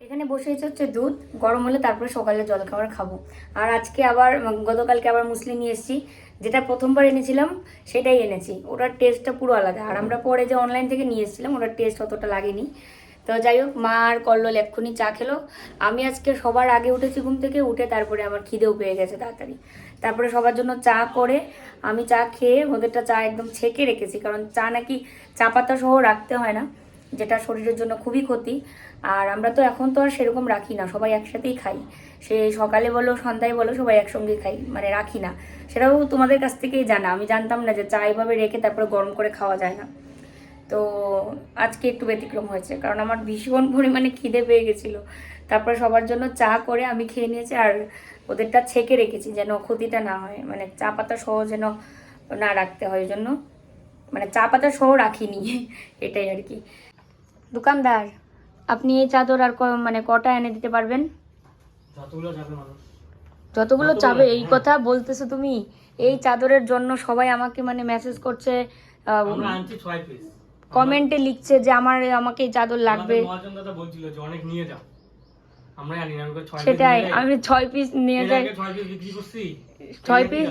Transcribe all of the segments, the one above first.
এখানে বসে আছে হচ্ছে দুধ, গরম হলে তারপরে সকালে জলখাবার খাব। আর আজকে আবার গতকালকে আবার মুসলি নিয়ে এসেছি, যেটা প্রথমবার এনেছিলাম, সেটাই এনেছি। ওটার টেস্টটা পুরো আলাদা। আর আমরা পরে যে অনলাইন থেকে নিয়ে এসেছিলাম, ওটার টেস্ট অতটা লাগেনি। তো যাই হোক, মা আর কল্লোল এক্ষুনি চা খেলো। আমি আজকে সবার আগে উঠেছি ঘুম থেকে, উঠে তারপরে আমার খিদেও পেয়ে গেছে তাড়াতাড়ি। তারপরে সবার জন্য চা করে আমি চা খেয়ে ওদেরটা চা একদম ছেঁকে রেখেছি, কারণ চা নাকি চা পাতা সহ রাখতে হয় না। যেটা শরীরের জন্য খুবই ক্ষতি। আর আমরা তো এখন তো আর সেরকম রাখি না, সবাই একসাথেই খাই। সে সকালে বলো, সন্ধ্যায় বলো, সবাই একসঙ্গে খাই মানে রাখি না। সেটাও তোমাদের কাছ থেকেই জানা, আমি জানতাম না যে চা এভাবে রেখে তারপরে গরম করে খাওয়া যায় না। তো আজকে একটু ব্যতিক্রম হয়েছে, কারণ আমার ভীষণ পরিমাণে খিদে পেয়ে গেছিল। তারপরে সবার জন্য চা করে আমি খেয়ে নিয়েছি, আর ওদেরটা ছেঁকে রেখেছি যেন ক্ষতিটা না হয় মানে চা পাতা সহ যেন না রাখতে হয় জন্য মানে চা পাতা সহ রাখিনি, এটাই আর কি। দোকানদার আপনি এই চাদর আর মানে কটা এনে দিতে পারবেন? যতগুলো চাবে এই হ্যাঁ। কথা বলতেছো তুমি? এই চাদরের জন্য সবাই আমাকে মানে মেসেজ করছে কমেন্টে লিখছে যে আমার আমাকে এই চাদর লাগবে। সেটাই আমি ছয় পিস নিয়ে যাই। ছয় পিস।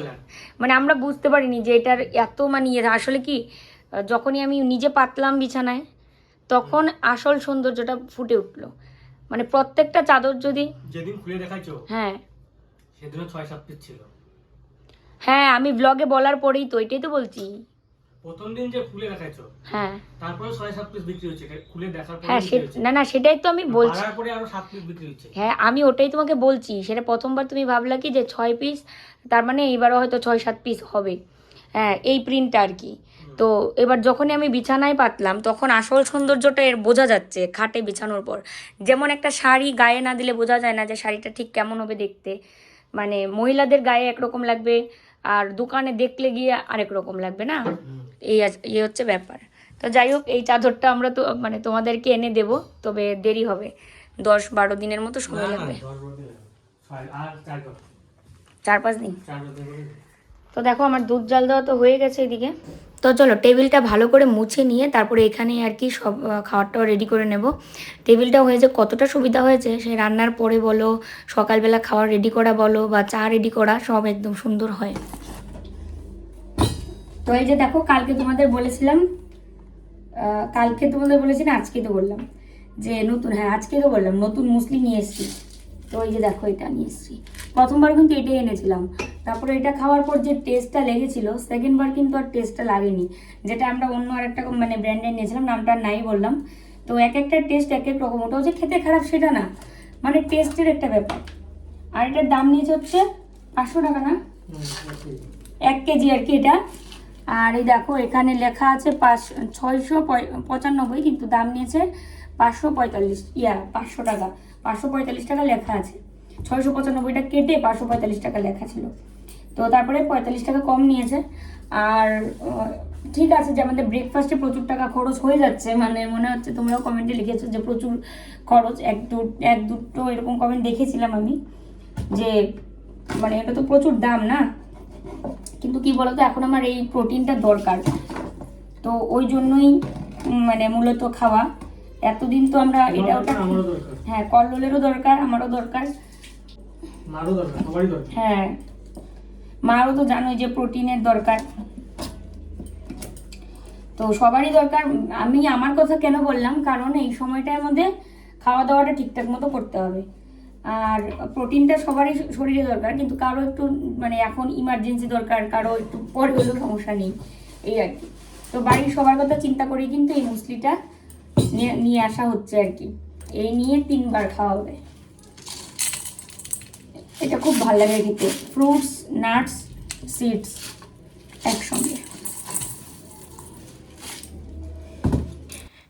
মানে আমরা বুঝতে পারিনি যে এটার এত মানে ইয়ে। আসলে কি যখনই আমি নিজে পাতলাম বিছানায় তখন আসল সৌন্দর্যটা ফুটে উঠল। মানে প্রত্যেকটা চাদর যদি যেদিন খুলে দেখাইছো হ্যাঁ। সেদিনও ছয় সাত পিস ছিল। হ্যাঁ আমি ব্লগে বলার পরেই তো এটাই তো বলছি। প্রথম দিন যে খুলে দেখাইছো হ্যাঁ। তারপরে ছয় সাত পিস বিক্রি হচ্ছে খুলে দেখার পরে হ্যাঁ না না সেটাই তো আমি বলছি। আরও পিস বিক্রি হচ্ছে হ্যাঁ আমি ওটাই তোমাকে বলছি সেটা প্রথমবার তুমি ভাবলা কি যে ছয় পিস তার মানে এইবারও হয়তো ছয় সাত পিস হবে। হ্যাঁ এই প্রিন্টটা আর কি। তো এবার যখনই আমি বিছানায় পাতলাম তখন আসল সৌন্দর্যটা এর বোঝা যাচ্ছে খাটে বিছানোর পর। যেমন একটা শাড়ি গায়ে না দিলে বোঝা যায় না যে শাড়িটা ঠিক কেমন হবে দেখতে। মানে মহিলাদের গায়ে একরকম লাগবে আর দোকানে দেখলে গিয়ে আরেক রকম লাগবে না? এই এই হচ্ছে ব্যাপার। তো যাই হোক এই চাদরটা আমরা তো মানে তোমাদেরকে এনে দেব তবে দেরি হবে। দশ বারো দিনের মতো সময় লাগবে। চার পাঁচ দিন। তো দেখো আমার দুধ জাল দেওয়া তো হয়ে গেছে এদিকে। তো চলো, টেবিলটা ভালো করে মুছে নিয়ে তারপরে এখানে আর কি সব খাবারটাও রেডি করে নেব। টেবিলটা হয়েছে, কতটা সুবিধা হয়েছে সে রান্নার পরে বলো, সকালবেলা খাবার রেডি করা বলো বা চা রেডি করা, সব একদম সুন্দর হয়। তো এই যে দেখো, কালকে তোমাদের বলেছিলাম কালকে তোমাদের বলেছি না আজকে তো বললাম যে নতুন হ্যাঁ আজকে তো বললাম, নতুন মুসলি নিয়ে এসেছি। তো এই যে দেখো, এটা নিয়ে এসেছি। প্রথমবার কিন্তু এটাই এনেছিলাম। তারপরে এটা খাওয়ার পর যে টেস্টটা লেগেছিল সেকেন্ডবার কিন্তু আর টেস্টটা লাগেনি। যেটা আমরা অন্য আরেকটা মানে ব্র্যান্ডের নিয়েছিলাম, নামটা নাই বললাম। তো এক একটা টেস্ট এক এক রকম। ওটাও যে খেতে খারাপ সেটা না মানে টেস্টের একটা ব্যাপার। আর এটার দাম নিয়েছে হচ্ছে পাঁচশো টাকা না? এক কেজি আর কি এটা। আর এই দেখো, এখানে লেখা আছে পাঁচ ছয়শো পঁচানব্বই, কিন্তু দাম নিয়েছে পাঁচশো পঁয়তাল্লিশ। ইয়া, পাঁচশো টাকা। পাঁচশো পঁয়তাল্লিশ টাকা লেখা আছে। ছয়শো পঁচানব্বইটা কেটে পাঁচশো পঁয়তাল্লিশ টাকা লেখা ছিল। তো তারপরে পঁয়তাল্লিশ টাকা কম নিয়েছে। আর ঠিক আছে যে আমাদের ব্রেকফাস্টে প্রচুর টাকা খরচ হয়ে যাচ্ছে মানে মনে হচ্ছে তোমরাও কমেন্টে লিখেছো যে প্রচুর খরচ এক দু এক দুটো এরকম কমেন্ট দেখেছিলাম আমি যে মানে এটা তো প্রচুর দাম না? কিন্তু কি বলতো এখন আমার এই প্রোটিনটা দরকার। তো ওই জন্যই মানে মূলত খাওয়া। এতদিন তো আমরা এটা ওটা হ্যাঁ কল্লোলেরও দরকার আমারও দরকার। হ্যাঁ মারও তো জানোই যে প্রোটিনের দরকার। তো সবারই দরকার। আমি আমার কথা কেন বললাম? কারণ এই সময়টার মধ্যে খাওয়া দাওয়াটা ঠিকঠাক মতো করতে হবে। আর প্রোটিনটা সবারই শরীরে দরকার, কিন্তু কারও একটু মানে এখন ইমার্জেন্সি দরকার, কারও একটু পরে হলেও সমস্যা নেই, এই আর কি। তো বাড়ির সবার কথা চিন্তা করেই কিন্তু এই মুসলিটা নিয়ে আসা হচ্ছে আর কি। এই নিয়ে তিনবার খাওয়া হবে। এটা খুব ভালো লাগে খেতে। ফ্রুটস নাটস সিডস একসঙ্গে।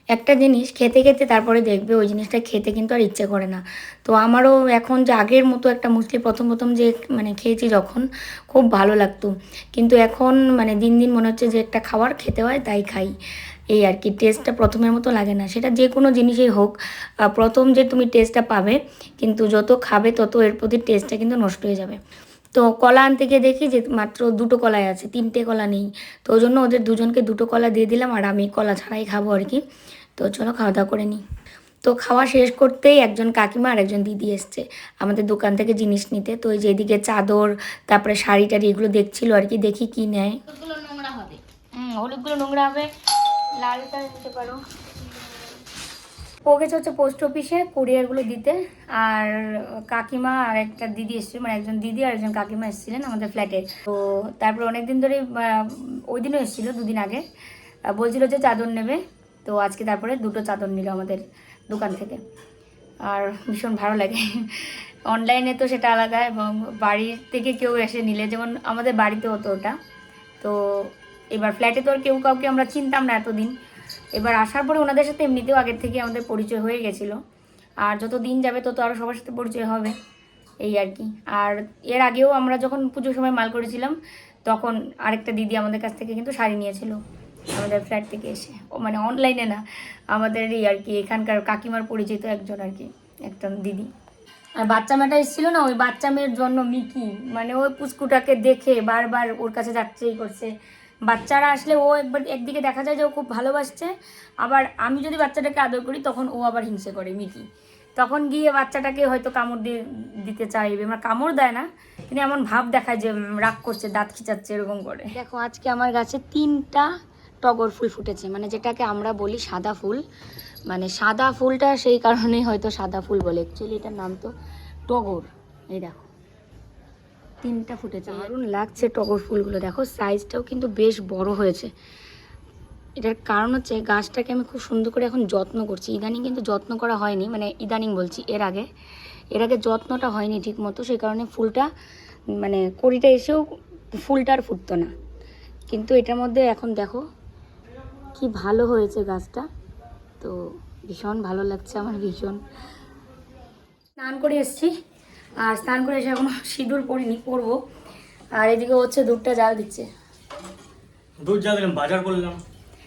একটা জিনিস খেতে খেতে তারপরে দেখবে ওই জিনিসটা খেতে কিন্তু আর ইচ্ছে করে না। তো আমারও এখন যে আগের মতো একটা মুসলি প্রথম প্রথম যে মানে খেয়েছি যখন, খুব ভালো লাগতো। কিন্তু এখন মানে দিন দিন মনে হচ্ছে যে একটা খাবার খেতে হয়, তাই খাই। এই আর কি টেস্টটা প্রথমের মতো লাগে না। সেটা যে কোনো জিনিসই হোক প্রথম যে তুমি টেস্টটা পাবে, কিন্তু যত খাবে তত এর প্রতি টেস্টটা কিন্তু নষ্ট হয়ে যাবে। তো কলা আনতে গিয়ে দেখি যে মাত্র দুটো কলাই আছে, তিনটে কলা নেই। তো ওই জন্য ওদের দুজনকে দুটো কলা দিয়ে দিলাম, আর আমি কলা ছাড়াই খাব আর কি। তো চলো খাওয়া দাওয়া করে নিই। তো খাওয়া শেষ করতেই একজন কাকিমা আর একজন দিদি এসছে, আমাদের দোকান থেকে জিনিস নিতে। তো ওই যেদিকে চাদর, তারপরে শাড়ি টাড়ি এগুলো দেখছিল আর কি, দেখি কি নেয়। গুলো নোংরা হবে। হলুদগুলো নোংরা হবে। লালটা হচ্ছে পোস্ট অফিসে কুরিয়ারগুলো দিতে, আর কাকিমা আর একটা দিদি এসেছিল মানে একজন দিদি আর একজন কাকিমা এসেছিলেন আমাদের ফ্ল্যাটে। তো তারপর অনেকদিন ধরে ওই দিনও এসেছিল, দুদিন আগে। বলছিল যে চাদর নেবে, তো আজকে তারপরে দুটো চাদর নিল আমাদের দোকান থেকে। আর ভীষণ ভালো লাগে। অনলাইনে তো সেটা আলাদা, এবং বাড়ির থেকে কেউ এসে নিলে, যেমন আমাদের বাড়িতে হতো ওটা। তো এবার ফ্ল্যাটে তো আর কেউ কাউকে আমরা চিনতাম না এতদিন। এবার আসার পরে ওনাদের সাথে এমনিতেও আগের থেকে আমাদের পরিচয় হয়ে গেছিল। আর যত দিন যাবে, তত আরও সবার সাথে পরিচয় হবে, এই আর কি। আর এর আগেও আমরা যখন পুজোর সময় মাল করেছিলাম, তখন আরেকটা দিদি আমাদের কাছ থেকে কিন্তু শাড়ি নিয়েছিল আমাদের ফ্ল্যাট থেকে এসে। ও মানে অনলাইনে না, আমাদের এই আর কি, এখানকার কাকিমার পরিচিত একজন আর কি একজন দিদি। আর বাচ্চা মেয়েটা এসেছিল না, ওই বাচ্চা মেয়ের জন্য মিকি মানে ওই পুচকুটাকে দেখে বারবার ওর কাছে যাচ্ছেই করছে। বাচ্চারা আসলে ও একবার একদিকে দেখা যায় যে ও খুব ভালোবাসছে, আবার আমি যদি বাচ্চাটাকে আদর করি তখন ও আবার হিংসে করে মিকি। তখন গিয়ে বাচ্চাটাকে হয়তো কামড় দিয়ে দিতে চাইবে মানে কামড় দেয় না, কিন্তু এমন ভাব দেখায় যে রাগ করছে, দাঁত খিচাচ্ছে, এরকম করে। দেখো, আজকে আমার গাছে তিনটা টগর ফুল ফুটেছে মানে যেটাকে আমরা বলি সাদা ফুল। মানে সাদা ফুলটা সেই কারণেই হয়তো সাদা ফুল বলে। অ্যাকচুয়ালি এটার নাম তো টগর, এই দেখো। তিনটা ফুটেছে। দারুণ লাগছে টগর ফুলগুলো। দেখো সাইজটাও কিন্তু বেশ বড় হয়েছে। এটার কারণ হচ্ছে, গাছটাকে আমি খুব সুন্দর করে এখন যত্ন করছি। ইদানিং কিন্তু যত্ন করা হয়নি মানে ইদানিং বলছি, এর আগে। এর আগে যত্নটা হয়নি ঠিক মতো সেই কারণে ফুলটা মানে কড়িটা এসেও ফুলটা আর ফুটতো না। কিন্তু এটার মধ্যে এখন দেখো, কি ভালো হয়েছে গাছটা। তো ভীষণ ভালো লাগছে আমার ভীষণ। স্নান করে এসেছি। আর স্নান করে এসে এখনও সিঁদুর পরিনি পরবো। আর এদিকে হচ্ছে দুধটা জাল দিচ্ছে। দুধ যা দিলাম বাজার করলাম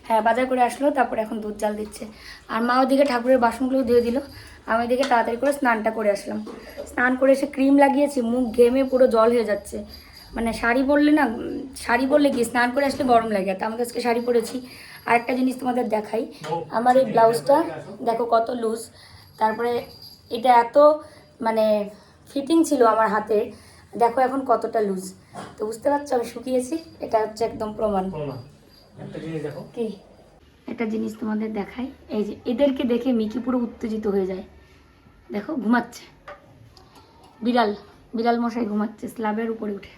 হ্যাঁ বাজার করে আসলো তারপরে এখন দুধ জাল দিচ্ছে। আর মা ওদিকে ঠাকুরের বাসনগুলো ধুয়ে দিল। আমি এদিকে তাড়াতাড়ি করে স্নানটা করে আসলাম। স্নান করে এসে ক্রিম লাগিয়েছি মুখ ঘেমে পুরো জল হয়ে যাচ্ছে। মানে শাড়ি পরলে না শাড়ি পরলে কি স্নান করে আসলে গরম লাগে। তা আমি তো আজকে শাড়ি পরেছি। আর একটা জিনিস তোমাদের দেখাই। আমার এই ব্লাউজটা দেখো কত লুজ তারপরে এটা এত মানে ফিটিং ছিল আমার হাতে। দেখো এখন কতটা লুজ তো বুঝতে পারছ আমি শুকিয়েছি। এটা হচ্ছে একদম প্রমাণ। একটা জিনিস কি? একটা জিনিস তোমাদের দেখাই। এই যে এদেরকে দেখে মিকি পুরো উত্তেজিত হয়ে যায়। দেখো ঘুমাচ্ছে। বিড়াল বিড়াল মশাই ঘুমাচ্ছে স্ল্যাবের উপরে উঠে।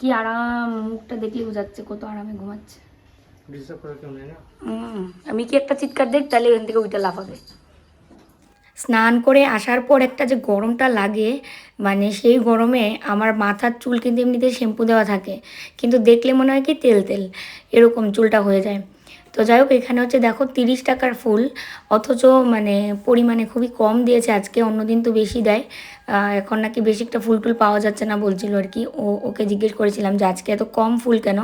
কি আরাম মুখটা দেখলে বোঝাচ্ছে কত আরামে ঘুমাচ্ছে। হুম মিকি একটা চিৎকার দেখ তাহলে এখান থেকে ওইটা লাফাবে। স্নান করে আসার পর একটা যে গরমটা লাগে মানে সেই গরমে আমার মাথার চুল কিন্তু এমনিতে শ্যাম্পু দেওয়া থাকে, কিন্তু দেখলে মনে হয় কি তেল তেল, এরকম চুলটা হয়ে যায়। তো যাই হোক, এখানে হচ্ছে দেখো তিরিশ টাকার ফুল, অথচ মানে পরিমাণে খুবই কম দিয়েছে, আজকে অন্যদিন তো বেশি দেয়। এখন নাকি বেশি একটা ফুল টুল পাওয়া যাচ্ছে না বলছিল আর কি, ও, ওকে জিজ্ঞেস করেছিলাম যে আজকে এত কম ফুল কেন?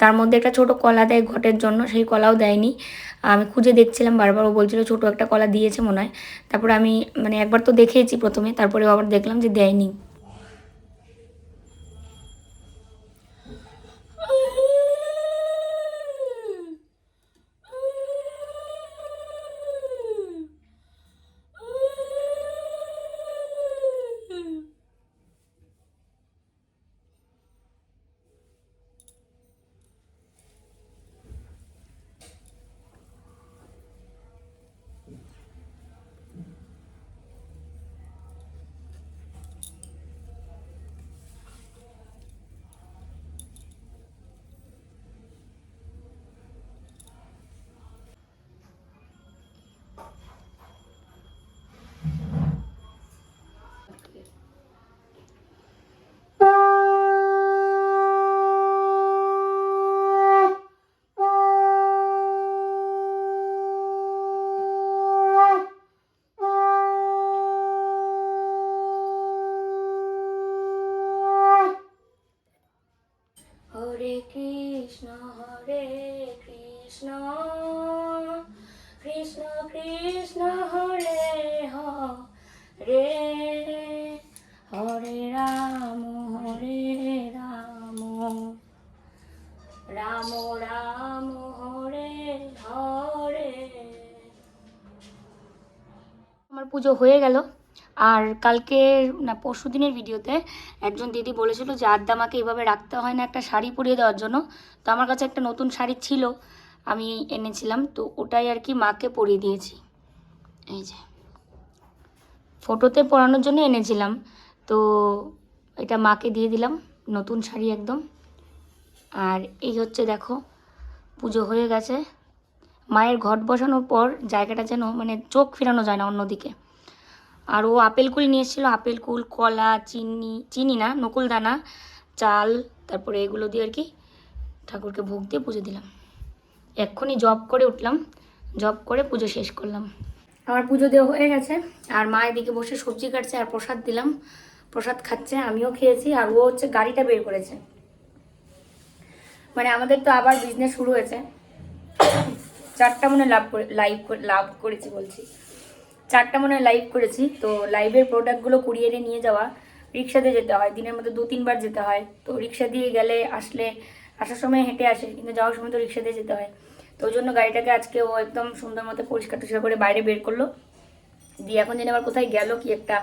তার মধ্যে একটা ছোট কলা দেয় ঘটের জন্য, সেই কলাও দেয়নি। আমি খুঁজে দেখছিলাম, বারবার ও বলছিল ছোট একটা কলা দিয়েছে মনে হয়। তারপরে আমি মানে একবার তো দেখেইছি প্রথমে তারপরে আবার দেখলাম যে দেয়নি। Krishna, Krishna, হরে Hare, Hare Ram Hare Ram Ram Ram Hare Hare. আমার পুজো হয়ে গেল। আর কালকে না পরশু দিনের ভিডিওতে একজন দিদি বলেছিল যে আড্ডা আমাকে এভাবে রাখতে হয় না একটা শাড়ি পরিয়ে দেওয়ার জন্য। তো আমার কাছে একটা নতুন শাড়ি ছিল। আমি এনেছিলাম, তো ওটাই আর কি মাকে পরিয়ে দিয়েছি। এই যে। ফটোতে পরানোর জন্য এনেছিলাম, তো এটা মাকে দিয়ে দিলাম, নতুন শাড়ি একদম। আর এই হচ্ছে দেখো, পুজো হয়ে গেছে। মায়ের ঘট বসানোর পর জায়গাটা যেন মানে চোখ ফেরানো যায় না অন্যদিকে। আর ও আপেল কুল নিয়ে এসেছিল, আপেল কুল, কলা, চিনি চিনি না, নকুল দানা, চাল, তারপরে এগুলো দিয়ে আর কি ঠাকুরকে ভোগ দিয়ে পুজো দিলাম। এক্ষুনি জব করে উঠলাম জব করে পুজো শেষ করলাম। আমার পুজো দেওয়া হয়ে গেছে, আর মা এদিকে বসে সবজি কাটছে আর প্রসাদ দিলাম, প্রসাদ খাচ্ছে, আমিও খেয়েছি, আর ও হচ্ছে গাড়িটা বের করেছে। মানে আমাদের তো আবার বিজনেস শুরু হয়েছে। চারটা মনে লাভ করে লাইভ লাভ করেছি বলছি। চারটা মনে লাইভ করেছি, তো লাইভের প্রোডাক্টগুলো কুরিয়ারে নিয়ে যাওয়া, রিক্সাতে যেতে হয়, দিনের মধ্যে দু তিনবার যেতে হয়, তো রিক্সা দিয়ে গেলে আসলে আসার সময় হেঁটে আসে, কিন্তু যাওয়ার সময় তো রিক্সা দিয়ে যেতে হয়। তো ওই জন্য গাড়িটাকে আজকে ও একদম সুন্দর মতো পরিষ্কার টরিষ্কার করে বাইরে বের করল। দিয়ে এখন যেন আবার কোথায় গেল, কি একটা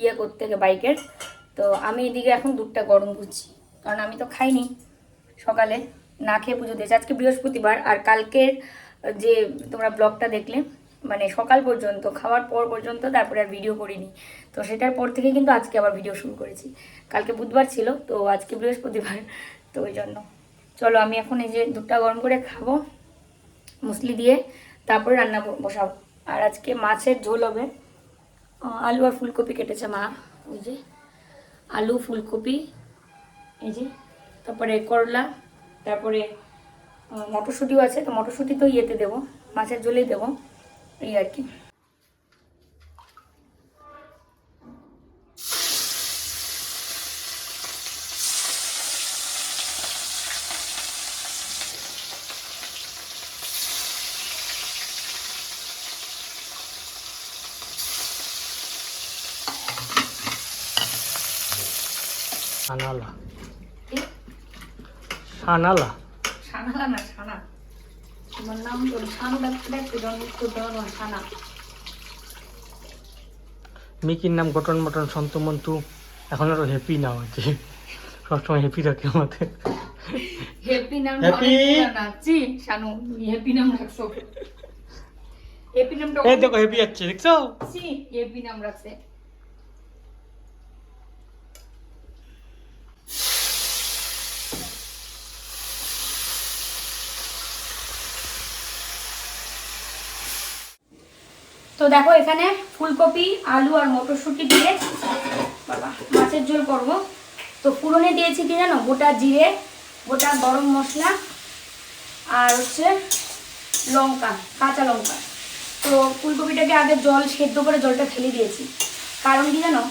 ইয়ে করতে বাইকের। তো আমি এদিকে এখন দুধটা গরম করছি, কারণ আমি তো খাইনি সকালে, না খেয়ে পুজো দিয়েছি। আজকে বৃহস্পতিবার আর কালকের যে তোমরা ব্লগটা দেখলে মানে সকাল পর্যন্ত, খাওয়ার পর পর্যন্ত তারপরে আর ভিডিও করিনি। তো সেটার পর থেকে কিন্তু আজকে আবার ভিডিও শুরু করেছি। কালকে বুধবার ছিল, তো আজকে বৃহস্পতিবার। তো ওই জন্য। চলো, আমি এখন এই যে দুধটা গরম করে খাব, মুসলি দিয়ে তারপরে রান্না বসাবো। আর আজকে মাছের ঝোল হবে। আলু আর ফুলকপি কেটেছে মা। ওই যে আলু, ফুলকপি, এই যে তারপরে করলা, তারপরে মটরশুঁটিও আছে। তো মটরশুঁটি তো ইয়েতে দেবো, মাছের ঝোলেই দেবো। এই আর কি। সানালা সানালা সানালা না সানা তোমার নাম তো সানু জন্ম সানা মিকির নাম গঠন মটন সন্ত মন্তু এখন আরও হ্যাপি না হচ্ছে সবসময় হ্যাপি থাকে আমাদের। হ্যাপি নাম? নাচি শানু হ্যাপি নাম রাখছো। হ্যাপি নামটা এই দেখো হ্যাপি যাচ্ছে দেখছ? ছি হ্যাপি নাম রাখছে। তো দেখো এখানে ফুলকপি, আলু আর মটরশুঁটি দিয়ে বাবা, মাছের ঝোল করব। তো পুরনে দিয়েছি কি জানো? গোটা জিরে, গোটা গরম মশলা আর হচ্ছে লঙ্কা, কাঁচা লঙ্কা। তো ফুলকপিটাকে আগে জল, সেদ্ধ করে জলটা ফেলে দিয়েছি। কারণ কি জানো?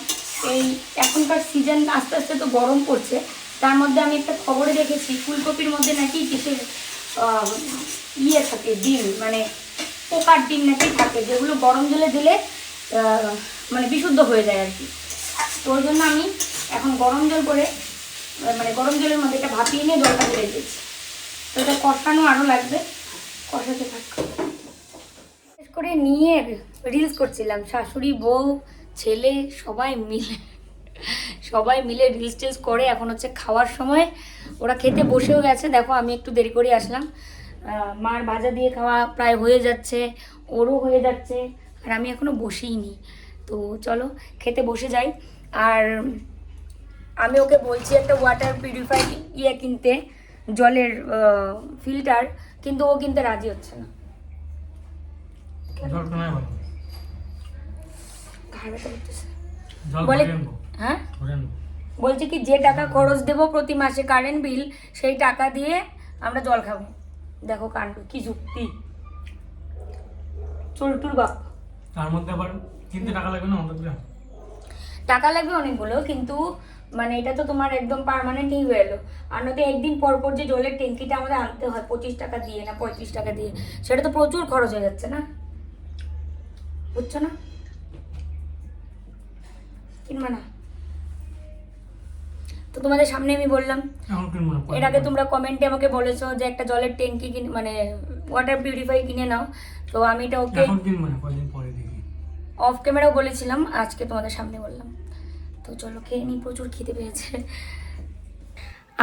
এই এখনকার সিজন আস্তে আস্তে তো গরম পড়ছে। তার মধ্যে আমি একটা খবরে দেখেছি, ফুলকপির মধ্যে নাকি কিসের ইয়ে থাকে, ডিম মানে পোকার ডিম নাকি থাকে, যেগুলো গরম জলে দিলে মানে বিশুদ্ধ হয়ে যায় আর কি। তো ওই জন্য আমি এখন গরম জল করে মানে গরম জলের মধ্যে এটা ভাপিয়ে নিয়ে জলটা ফেলে দিয়েছি। তো এটা কষানো আরও লাগবে, কষাতে থাকবে বিশেষ করে নিয়ে রিলস করছিলাম, শাশুড়ি, বউ, ছেলে, সবাই মিলে। সবাই মিলে রিলস টিলস করে, এখন হচ্ছে খাওয়ার সময়। ওরা খেতে বসেও গেছে, দেখো আমি একটু দেরি করে আসলাম। মার ভাজা দিয়ে খাওয়া প্রায় হয়ে যাচ্ছে ওরও হয়ে যাচ্ছে আর আমি এখনও বসিনি তো চলো খেতে বসে যাই। আর আমি ওকে বলছি একটা ওয়াটার পিউরিফাই ইয়ে কিনতে জলের ফিল্টার কিন্তু ও কিনতে রাজি হচ্ছে না। হ্যাঁ? বলছে কি যে টাকা খরচ দেবো প্রতি মাসে কারেন্ট বিল সেই টাকা দিয়ে আমরা জল খাব। দেখো কাণ্ড কি যুক্তি। চুলটুর বাপ তার মধ্যে আবার কিনতে টাকা লাগবে না অন্তত টাকা লাগবে অনেকগুলো কিন্তু মানে এটা তো তোমার একদম পার্মানেন্টই হয়ে এলো। আর নয়তো একদিন পর পর যে জলের ট্যাঙ্কিটা আমাদের আনতে হয় পঁচিশ টাকা দিয়ে না পঁয়ত্রিশ টাকা দিয়ে সেটা তো প্রচুর খরচ হয়ে যাচ্ছে না? বুঝছ না? কিনবে না। তো তোমাদের সামনে আমি বললাম। এর আগে তোমরা কমেন্টে আমাকে বলেছ যে একটা জলের ট্যাঙ্কি কিনে মানে ওয়াটার পিউরিফাই কিনে নাও। তো আমি এটা ওকে অফ ক্যামেরাও বলেছিলাম আজকে তোমাদের সামনে বললাম। তো চলো খেয়ে নিই প্রচুর খিদে পেয়েছে।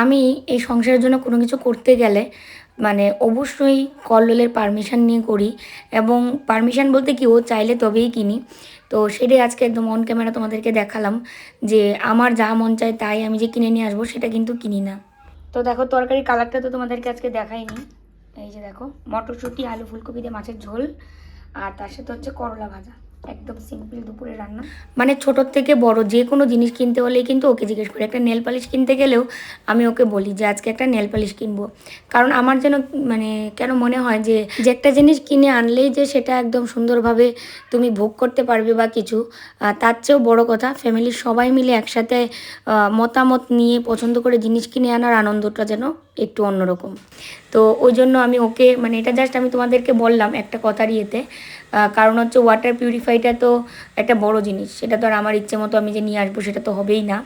আমি এই সংসারের জন্য কোনো কিছু করতে গেলে মানে অবশ্যই কল্লোলের পারমিশন নিয়ে করি এবং পারমিশন বলতে কি ও চাইলে তবেই কিনি। তো সেটাই আজকে একদম অন ক্যামেরা তোমাদেরকে দেখালাম যে আমার যা মন চায় তাই আমি যে কিনে নিয়ে আসব সেটা কিন্তু কিনি না। তো দেখো তরকারি কালারটা তো তোমাদেরকে আজকে দেখাইনি। এই যে দেখো, মটরশুঁটি, আলু ফুলকপি দিয়ে মাছের ঝোল আর তার সাথে হচ্ছে করলা ভাজা। একদম সিম্পল দুপুরে রান্না। মানে ছোটোর থেকে বড় যে কোনো জিনিস কিনতে হলেই কিন্তু ওকে জিজ্ঞেস করি, একটা নেল পালিশ কিনতে গেলেও আমি ওকে বলি যে আজকে একটা নেল পালিশ কিনবো। কারণ আমার যেন মানে কেন মনে হয় যে যে একটা জিনিস কিনে আনলেই যে সেটা একদম সুন্দরভাবে তুমি ভোগ করতে পারবে বা কিছু তার চেয়েও বড় কথা ফ্যামিলির সবাই মিলে একসাথে মতামত নিয়ে পছন্দ করে জিনিস কিনে আনার আনন্দটা যেন একটু অন্যরকম। তো ওই জন্য আমি ওকে মানে এটা জাস্ট আমি তোমাদেরকে বললাম একটা কথার ইয়েতে কারণ হচ্ছে ওয়াটার পিউরিফাইটা তো একটা বড় জিনিস। সেটা তো আর আমার ইচ্ছে মতো আমি যে নিয়ে আসব, সেটা তো হবেই না।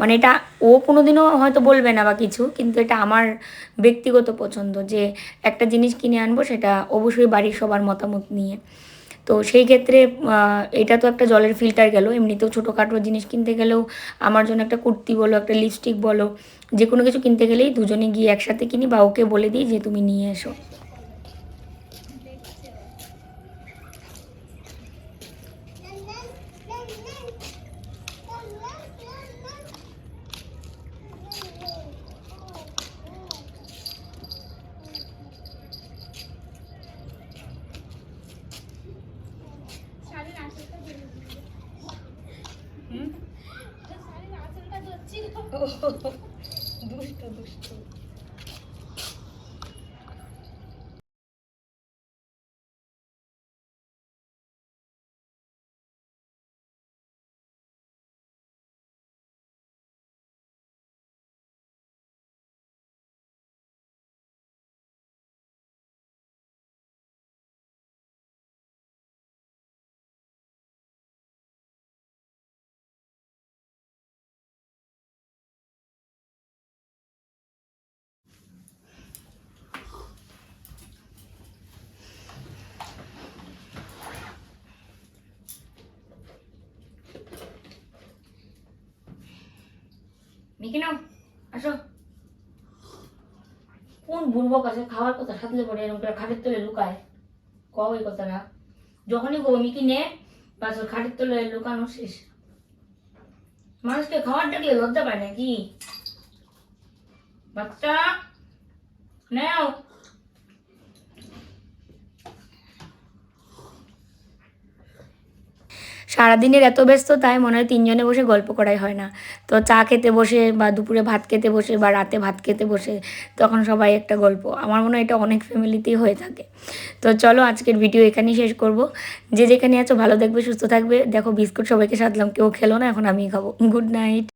মানে এটা ও কোনোদিনও হয়তো বলবে না বা কিছু, কিন্তু এটা আমার ব্যক্তিগত পছন্দ যে একটা জিনিস কিনে আনব, সেটা অবশ্যই বাড়ির সবার মতামত নিয়ে। তো সেই ক্ষেত্রে এটা তো একটা জলের ফিল্টার গেল। এমনিতেও ছোটোখাটো জিনিস কিনতে গেলেও আমার জন্য একটা কুর্তি বলো, একটা লিপস্টিক বলো, যে কোনো কিছু কিনতে গেলেই দুজনে গিয়ে একসাথে কিনি বা ওকে বলে দিই যে তুমি নিয়ে এসো। Душка, душка. নাও, আসো। কোন খাওয়ার কথা পড়ে এরকম করে খাটের তলে লুকায়? কও কথাটা। যখনই গো মিকি, নে। বাস খাটের তলে লুকানো শেষ। মানুষকে খাওয়ার ডাকলে লজ্জা পায় নাকি? বাচ্চা, নাও। সারাদিনের এত ব্যস্ত তাই মনে হয় তিনজনে বসে গল্প করাই হয় না। তো চা খেতে বসে বা দুপুরে ভাত খেতে বসে বা রাতে ভাত খেতে বসে তখন সবাই একটা গল্প। আমার মনে হয় এটা অনেক ফ্যামিলিতেই হয়ে থাকে। তো চলো আজকের ভিডিও এখানেই শেষ করব। যে যেখানে আছো ভালো দেখবে সুস্থ থাকবে। দেখো বিস্কুট সবাইকে সাধলাম, কেউ খেলো না, এখন আমি খাব। Good night.